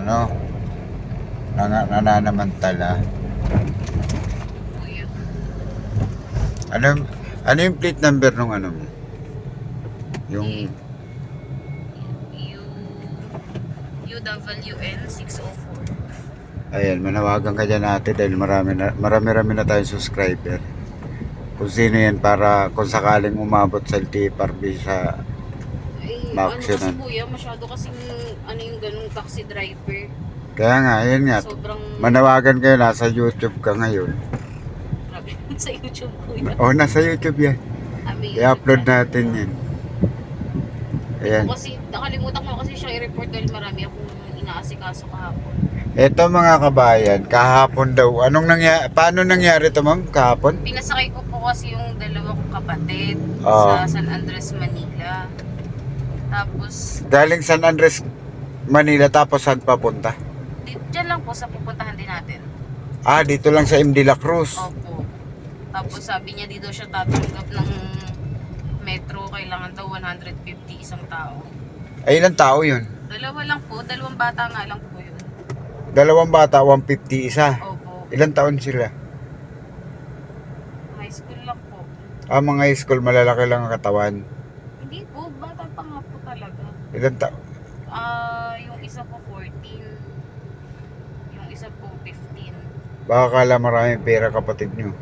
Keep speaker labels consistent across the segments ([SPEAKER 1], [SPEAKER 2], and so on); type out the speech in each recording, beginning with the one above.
[SPEAKER 1] ano, nang, nananamantala. Ano, ano yung plate number nung ano mo? Yung,
[SPEAKER 2] UWN 604.
[SPEAKER 1] ayan, manawagan ka dyan ate dahil marami na, marami-rami na tayong subscriber. Kung sino yan para kung sakaling umabot sa LTFRB sa
[SPEAKER 2] Eh,
[SPEAKER 1] Max
[SPEAKER 2] ano kasi
[SPEAKER 1] yun, ah.
[SPEAKER 2] kuya, masyado kasing ano yung ganung taxi driver.
[SPEAKER 1] Kaya nga, ayun nga.
[SPEAKER 2] Sobrang
[SPEAKER 1] Manawagan kayo, nasa YouTube ka ngayon.
[SPEAKER 2] grabe sa YouTube kuya.
[SPEAKER 1] O, nasa YouTube yan.
[SPEAKER 2] Ah, may
[SPEAKER 1] I-upload natin yan. Ayan.
[SPEAKER 2] Kasi nakalimutan ko kasi siya i-report dahil marami akong inaasikaso kahapon.
[SPEAKER 1] Ito mga kabayan, kahapon daw. Anong nangyari? Paano nangyari ito ma'am? Kahapon?
[SPEAKER 2] Pinasakay ko po kasi yung dalawa kong kapatid
[SPEAKER 1] Oo.
[SPEAKER 2] sa San Andres, Manila. Tapos,
[SPEAKER 1] Galing San Andres, Manila, tapos saan papunta?
[SPEAKER 2] di, dyan lang po sa pupuntahan din natin.
[SPEAKER 1] Ah, dito lang sa MD La Cruz.
[SPEAKER 2] Opo. Tapos sabi niya dito siya tatanggap ng metro, kailangan daw 150 isang tao.
[SPEAKER 1] Ay, ilang tao yun?
[SPEAKER 2] Dalawa lang po, dalawang bata nga lang po yun.
[SPEAKER 1] Dalawang bata, 150 isa.
[SPEAKER 2] Opo.
[SPEAKER 1] Ilang taon sila?
[SPEAKER 2] High school lang po.
[SPEAKER 1] Ah, mga high school, malalaki lang ang katawan.
[SPEAKER 2] Hindi po, bata pa nga po
[SPEAKER 1] Ilang taon?
[SPEAKER 2] Ah, yung isa po 14. Yung isa po 15.
[SPEAKER 1] Baka kala maraming pera kapatid nyo.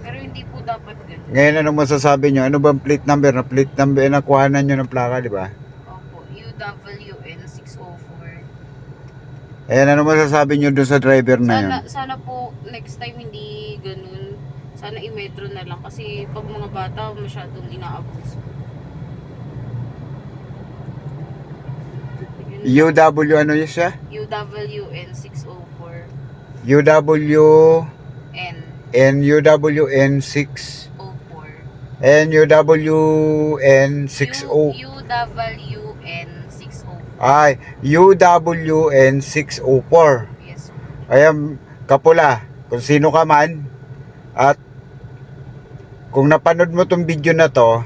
[SPEAKER 2] Pero hindi po dapat ganun.
[SPEAKER 1] Ngayon, ano masasabi nyo? Ano bang plate number? Na plate number, eh, nakuhanan nyo ng plaka, di ba?
[SPEAKER 2] Opo, UWN 604.
[SPEAKER 1] Ayan, ano masasabi nyo doon sa driver na yun?
[SPEAKER 2] Sana, sana po next time hindi ganun. Sana i-metro na lang kasi pag mga bata masyadong inaabuso. Yun,
[SPEAKER 1] UW ano yun siya?
[SPEAKER 2] UWN 604
[SPEAKER 1] UW
[SPEAKER 2] N.
[SPEAKER 1] And UWN 6
[SPEAKER 2] 04
[SPEAKER 1] and UWN 60
[SPEAKER 2] UWN 604
[SPEAKER 1] ay UWN 604
[SPEAKER 2] Yes.
[SPEAKER 1] ayan kapula kung sino ka man. At kung napanood mo tong video na to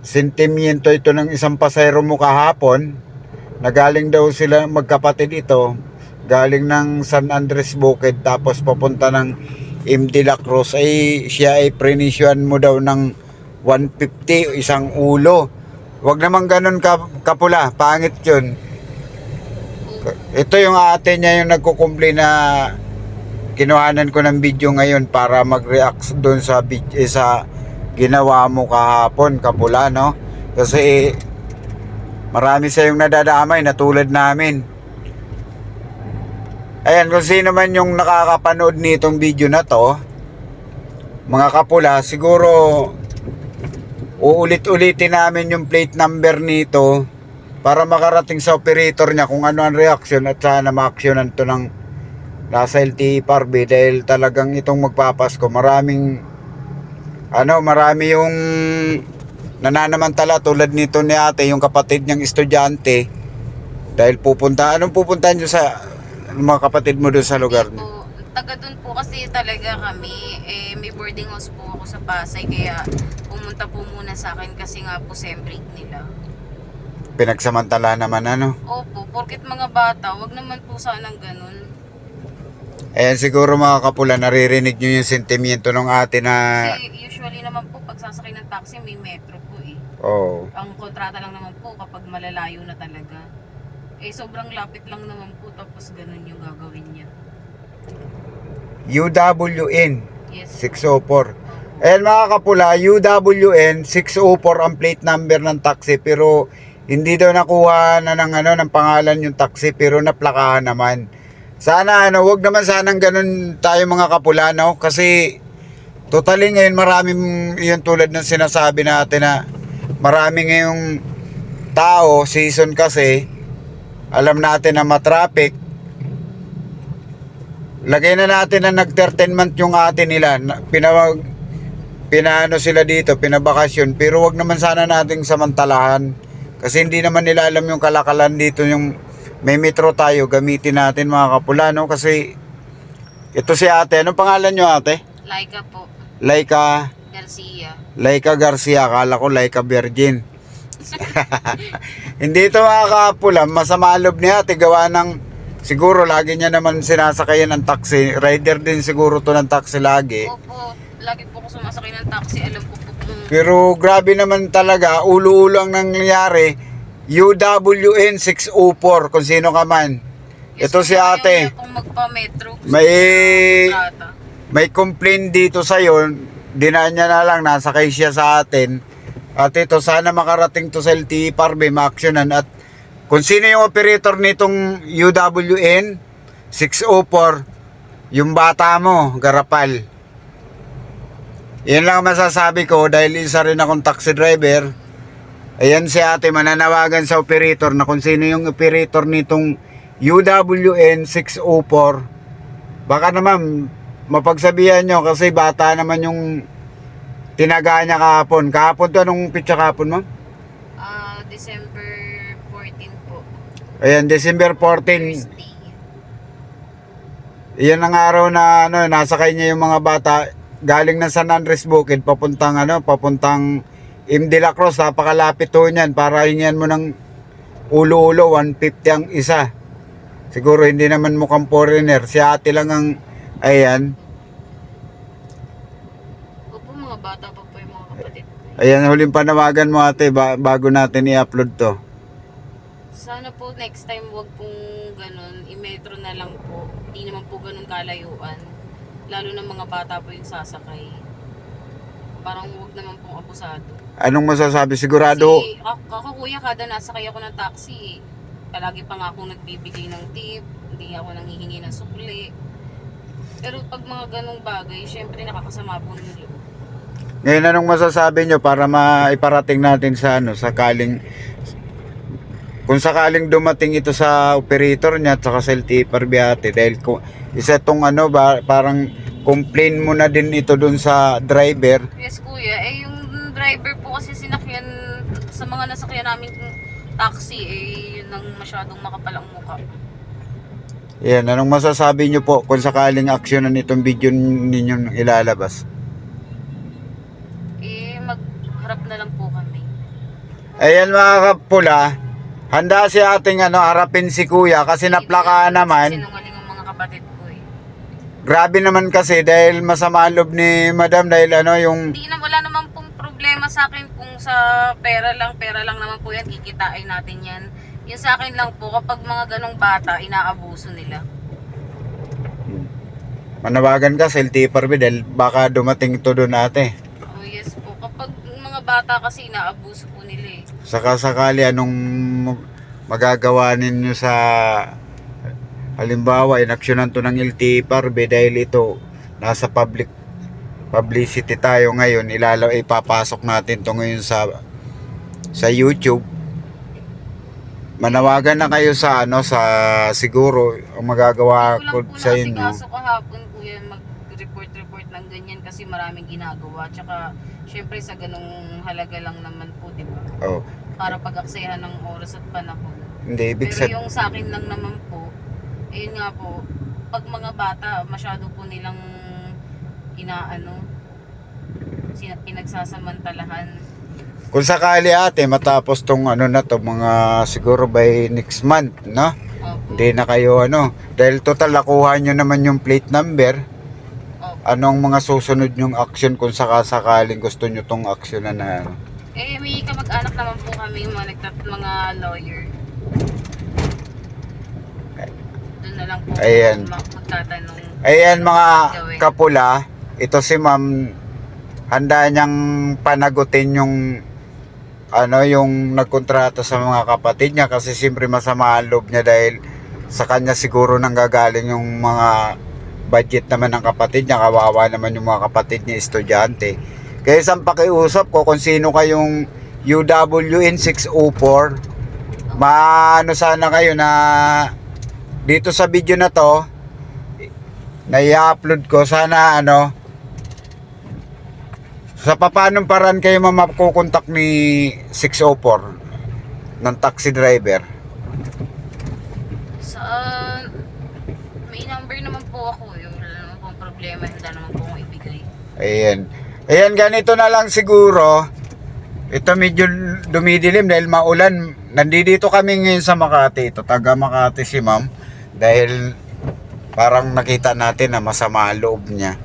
[SPEAKER 1] sentimiento ito ng isang pasayro mo kahapon na galing daw sila magkapatid ito galing ng San Andres Bukid tapos papunta ng MD La Cruz. Ay siya ay prenisyuan mo daw ng 150 o isang ulo. Wag naman ganun ka, kapula pangit yun. Ito yung ate niya yung nagkukumpli na kinuhanan ko ng video ngayon para mag-react doon sa eh, sa ginawa mo kahapon kapula no? Kasi marami sa yung nadadamay na tulad namin. Ayan kung sino man yung nakakapanood nitong video na to mga kapula siguro uulit-ulitin namin yung plate number nito para makarating sa operator niya kung ano ang reaction at sana ma-actionan to ng nasa LTE Parby dahil talagang itong magpapasko maraming ano marami yung nananamantala tulad nito ni ate yung kapatid niyang estudyante dahil pupunta anong pupuntahan niyo sa mga kapatid mo doon sa lugar niyo
[SPEAKER 2] taga doon po kasi talaga kami. Eh, may boarding house po ako sa Pasay kaya pumunta po muna sa akin kasi nga po sem break nila.
[SPEAKER 1] pinagsamantala naman ano
[SPEAKER 2] Opo, porket mga bata, wag naman po sanang ganun.
[SPEAKER 1] Eh siguro mga kapula naririnig niyo yung sentimiento ng ate na
[SPEAKER 2] Kasi usually naman po pag sasakay ng taxi may metro po eh.
[SPEAKER 1] oh
[SPEAKER 2] Ang kontrata lang naman po kapag malalayo na talaga. Eh sobrang lapit lang naman po tapos ganun yung gagawin niya.
[SPEAKER 1] UWN
[SPEAKER 2] Yes.
[SPEAKER 1] 604 Ayan mga kapula, UWN 604 ang plate number ng taxi pero hindi daw nakuha na ng ano ng pangalan yung taxi pero naplakahan naman. Sana ano, wag naman sanang ganun tayo mga kapula no kasi totally ngayon maraming yung tulad ng sinasabi natin na marami ngayong tao season kasi alam natin na matraffic lagay na natin na nag-13 yung ate nila. Na- Pinawag, pinaano sila dito, pinabakasyon. Pero wag naman sana nating samantalahan. Kasi hindi naman nila alam yung kalakalan dito yung may metro tayo, gamitin natin mga kapula, no? Kasi ito si ate. Anong pangalan nyo ate?
[SPEAKER 2] Laika po,
[SPEAKER 1] Laika,
[SPEAKER 2] Garcia.
[SPEAKER 1] Laika Garcia. Akala ko Laika Virgin. Hindi ito makakapula. Masama ang loob ni ate. Gawa ng siguro lagi niya naman sinasakayan ng taxi. Rider din siguro to ng taxi lagi.
[SPEAKER 2] Opo, lagi po ako sumasakay ng taxi. Alam ko po kung
[SPEAKER 1] Pero grabe naman talaga. Ulo-ulo ang nangyayari. UWN 604 kung sino ka man. Ito si ate.
[SPEAKER 2] pong magpa-metro.
[SPEAKER 1] May may complaint dito sa dinaan niya na lang, nasakay siya sa atin. At ito, sana makarating to sa LTE Parbe, ma-actionan. At kung sino yung operator nitong UWN 604, yung bata mo, Garapal. Yan lang ang masasabi ko dahil isa rin akong taxi driver. Ayan si ate mananawagan sa operator na kung sino yung operator nitong UWN 604 Baka naman mapagsabihan nyo kasi bata naman yung tinaga niya kahapon. Kahapon to anong pitsa kahapon mo?
[SPEAKER 2] Ah, December 14 po.
[SPEAKER 1] Ayan, December 14.
[SPEAKER 2] Thursday.
[SPEAKER 1] Iyan ang araw na ano, nasakay niya yung mga bata galing na San Andres Bukid papuntang ano, papuntang M. De La Cruz. Napakalapit to niyan para hingian mo ng ulo-ulo, 150 ang isa. Siguro hindi naman mukhang foreigner. Si ate lang ang, ayan,
[SPEAKER 2] Opo, mga bata pa po yung mga kapatid.
[SPEAKER 1] Ayan, huling panawagan mo ate ba- bago natin i-upload to.
[SPEAKER 2] Sana po next time wag pong ganun, i-metro na lang po. Hindi naman po ganun kalayuan. Lalo na mga bata po yung sasakay. Parang wag naman pong abusado.
[SPEAKER 1] Anong masasabi? Sigurado,
[SPEAKER 2] Kasi ako, kuya, kada nasakay ako ng taxi, palagi pa nga akong nagbibigay ng tip, hindi ako nanghihingi ng sukli. Pero pag mga ganong bagay, syempre nakakasama po ng loob.
[SPEAKER 1] ngayon anong masasabi nyo para maiparating natin sa ano, sakaling kung sakaling dumating ito sa operator niya at sa LTE Parbiate dahil kung isa tong ano ba, parang complain mo na din ito dun sa driver
[SPEAKER 2] Yes kuya, eh yung driver po kasi sinakyan sa mga nasakyan namin taxi, eh yun ang masyadong makapalang muka.
[SPEAKER 1] yan anong masasabi nyo po kung sakaling aksyonan itong video ninyong ilalabas
[SPEAKER 2] Eh magharap na lang po kami.
[SPEAKER 1] ayan mga kapula handa si ating ano harapin si kuya kasi naplakaan naman
[SPEAKER 2] Sinungaling ang mga kapatid.
[SPEAKER 1] Grabe naman kasi dahil masama ang loob ni madam dahil ano yung
[SPEAKER 2] Hindi na wala naman pong problema sa akin kung sa pera lang, pera lang naman po yan, kikitain natin yan. Yung sa akin lang po, kapag mga ganong bata, inaabuso nila.
[SPEAKER 1] manawagan ka sa LTE Parbe dahil baka dumating ito doon ate.
[SPEAKER 2] Oh yes po, kapag mga bata kasi inaabuso po nila eh.
[SPEAKER 1] Saka sakali anong magagawa ninyo sa halimbawa inaksyonan to ng LTE Parbe dahil ito nasa public publicity tayo ngayon ilalaw ipapasok natin to ngayon sa sa YouTube manawagan na kayo sa ano sa siguro ang magagawa
[SPEAKER 2] ko
[SPEAKER 1] sa inyo
[SPEAKER 2] nasikaso kahapon kuya mag-report-report ng ganyan kasi maraming ginagawa. Tsaka, syempre sa ganong halaga lang naman po, di ba?
[SPEAKER 1] oh
[SPEAKER 2] Para pag-aksayahan ng oras at panahon.
[SPEAKER 1] hindi ibig
[SPEAKER 2] Pero
[SPEAKER 1] sabihin
[SPEAKER 2] yung sa akin lang naman po, ayun nga po, pag mga bata, masyado po nilang inaano, pinagsasamantalahan.
[SPEAKER 1] Kung sakali ate matapos tong ano na to mga siguro by next month, no?
[SPEAKER 2] Opo.
[SPEAKER 1] Hindi na kayo ano dahil total nakuha nyo naman yung plate number.
[SPEAKER 2] Opo.
[SPEAKER 1] Anong mga susunod yung action kung sakasakaling gusto nyo tong action na ano?
[SPEAKER 2] Eh, may kamag-anak naman po kami, mga, nagtat, mga lawyer. Na lang po
[SPEAKER 1] Ayan.
[SPEAKER 2] magtatanong.
[SPEAKER 1] Ayan mga kapula, ito si ma'am. Handa niyang panagutin yung ano yung nagkontrata sa mga kapatid niya kasi siyempre masama ang loob niya dahil sa kanya siguro nang gagaling yung mga budget naman ng kapatid niya. Kawawa naman yung mga kapatid niya estudyante. Kaya isang pakiusap ko kung sino kayong UWN 604 maano sana kayo na dito sa video na to na i-upload ko sana ano sa papanong paraan kayo mamakukontak ni 604 ng taxi driver
[SPEAKER 2] Sa, may number naman po ako. Yung wala naman pong problema, hindi naman po akong ibigay.
[SPEAKER 1] ayan ayan ganito na lang siguro Ito medyo dumidilim dahil maulan. Nandito kami ngayon sa Makati. Ito taga Makati si ma'am. Dahil parang nakita natin na masama ang loob niya.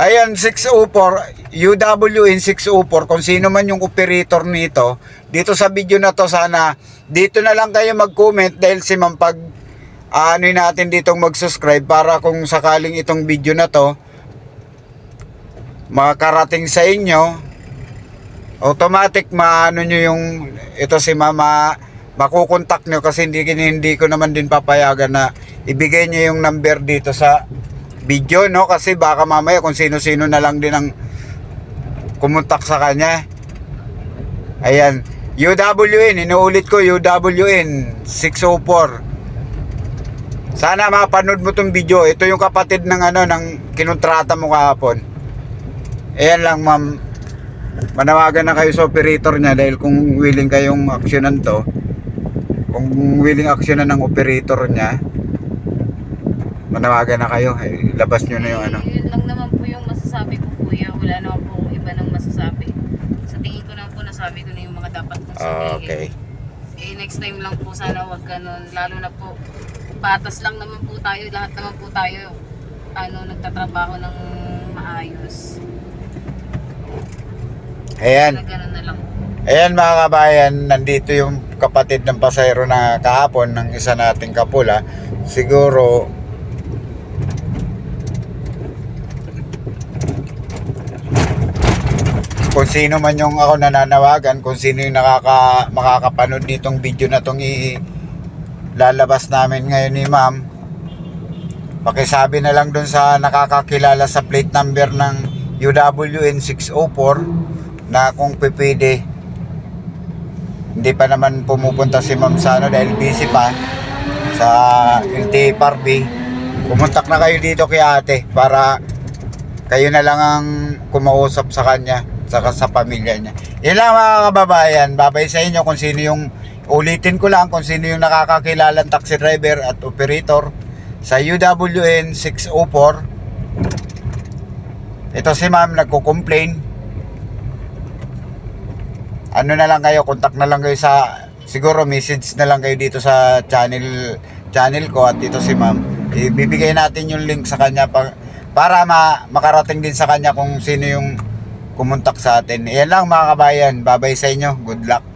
[SPEAKER 1] Ayan, 604, UWN 604, kung sino man yung operator nito, dito sa video na to sana, dito na lang kayo mag-comment dahil si ma'am pag ano natin ditong mag-subscribe para kung sakaling itong video na to makarating sa inyo, automatic maano nyo yung ito si mama makukontak nyo kasi hindi, hindi ko naman din papayagan na ibigay nyo yung number dito sa video no? Kasi baka mamaya kung sino-sino na lang din ang kumontak sa kanya. Ayan. UWN inuulit ko UWN 604 sana mapanood mo tong video. Ito yung kapatid ng ano ng kinontrata mo kahapon. Ayan lang ma'am. Manawagan na kayo sa operator niya dahil kung willing kayong aksyonan to kung willing aksyonan ng operator niya manawagan na kayo eh, labas nyo na yung ano
[SPEAKER 2] Yun lang naman po yung masasabi ko kuya. Wala naman po akong iba nang masasabi. Sa tingin ko naman po nasabi ko na yung mga dapat kong sabihin.
[SPEAKER 1] Ah, okay
[SPEAKER 2] Eh, next time lang po sana wag ganun. Lalo na po, patas lang naman po tayo. Lahat naman po tayo, ano, nagtatrabaho ng maayos.
[SPEAKER 1] ayan
[SPEAKER 2] Na ganun na lang.
[SPEAKER 1] Ayan mga kabayan, nandito yung kapatid ng pasayro na kahapon ng isa nating kapula. Siguro kung sino man yung ako nananawagan, kung sino yung nakaka, makakapanood nitong video na tong i lalabas namin ngayon ni ma'am, pakisabi na lang dun sa nakakakilala sa plate number ng UWN 604 na kung pipili hindi pa naman pumupunta si Ma'am Sano dahil busy pa sa LTE Parby. Pumuntak na kayo dito kay ate para kayo na lang ang kumausap sa kanya saka sa pamilya niya. Yan lang mga kababayan. Babay sa inyo kung sino yung ulitin ko lang kung sino yung nakakakilalang taxi driver at operator sa UWN 604. Ito si ma'am nagko-complain ano na lang kayo, contact na lang kayo sa siguro message na lang kayo dito sa channel channel ko at dito si ma'am. Ibibigay natin yung link sa kanya pa, para ma, makarating din sa kanya kung sino yung kumontak sa atin. Yan lang mga kabayan. Babay sa inyo. Good luck.